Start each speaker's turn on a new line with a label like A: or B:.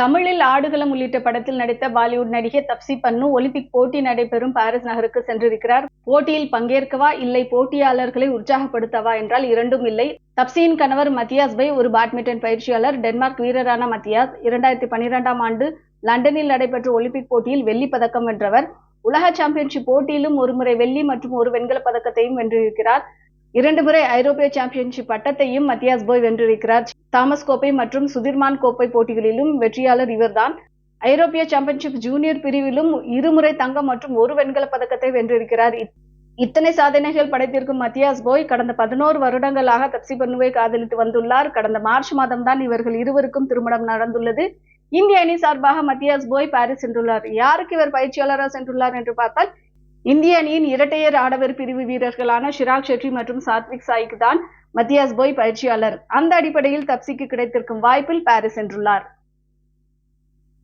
A: தமிழில் ஆடுகளம் உள்ளிட்ட படத்தில் நடித்த பாலிவுட் நடிகை தப்சி பன்னு ஒலிம்பிக் போட்டி நடைபெறும் பாரிஸ் நகருக்கு சென்றிருக்கிறார். போட்டியில் பங்கேற்கவா இல்லை போட்டியாளர்களை உற்சாகப்படுத்தவா என்றால் இரண்டும் இல்லை. தப்சியின் கணவர் மத்தியாஸ் பை ஒரு பேட்மிண்டன் பயிற்சியாளர் டென்மார்க் வீரரான மத்தியாஸ் இரண்டாயிரத்தி பனிரெண்டாம் ஆண்டு லண்டனில் நடைபெற்ற ஒலிம்பிக் போட்டியில் வெள்ளி பதக்கம் வென்றவர். உலக சாம்பியன்ஷிப் போட்டியிலும் ஒருமுறை வெள்ளி மற்றும் ஒரு வெண்கல பதக்கத்தையும் வென்றிருக்கிறார். இரண்டு முறை ஐரோப்பிய சாம்பியன்ஷிப் பட்டத்தையும் மத்தியாஸ் போய் வென்றிருக்கிறார். தாமஸ் கோப்பை மற்றும் சுதிர்மான் கோப்பை போட்டிகளிலும் வெற்றியாளர் இவர்தான். ஐரோப்பிய சாம்பியன்ஷிப் ஜூனியர் பிரிவிலும் இருமுறை தங்கம் மற்றும் ஒரு வெண்கல பதக்கத்தை வென்றிருக்கிறார். இத்தனை சாதனைகள் படைத்திருக்கும் மத்தியாஸ் போய் கடந்த பதினோரு வருடங்களாக தப்சி பன்னுவை காதலித்து வந்துள்ளார். கடந்த மார்ச் மாதம்தான் இவர்கள் இருவருக்கும் திருமணம் நடந்துள்ளது. இந்திய அணி சார்பாக மத்தியாஸ் போய் பாரிஸ் சென்றுள்ளார். யாருக்கு இவர் பயிற்சியாளராக சென்றுள்ளார் என்று பார்த்தால் இந்திய அணியின் இரட்டையர் ஆடவர் பிரிவு வீரர்களான ஷிராக் ஷெட்டி மற்றும் சாத்விக் சாய்க்கு தான் மத்தியாஸ் போய் பயிற்சியாளர். அந்த அடிப்படையில் தப்சிக்கு கிடைத்திருக்கும் வாய்ப்பில் பாரிஸ் சென்றுள்ளார்.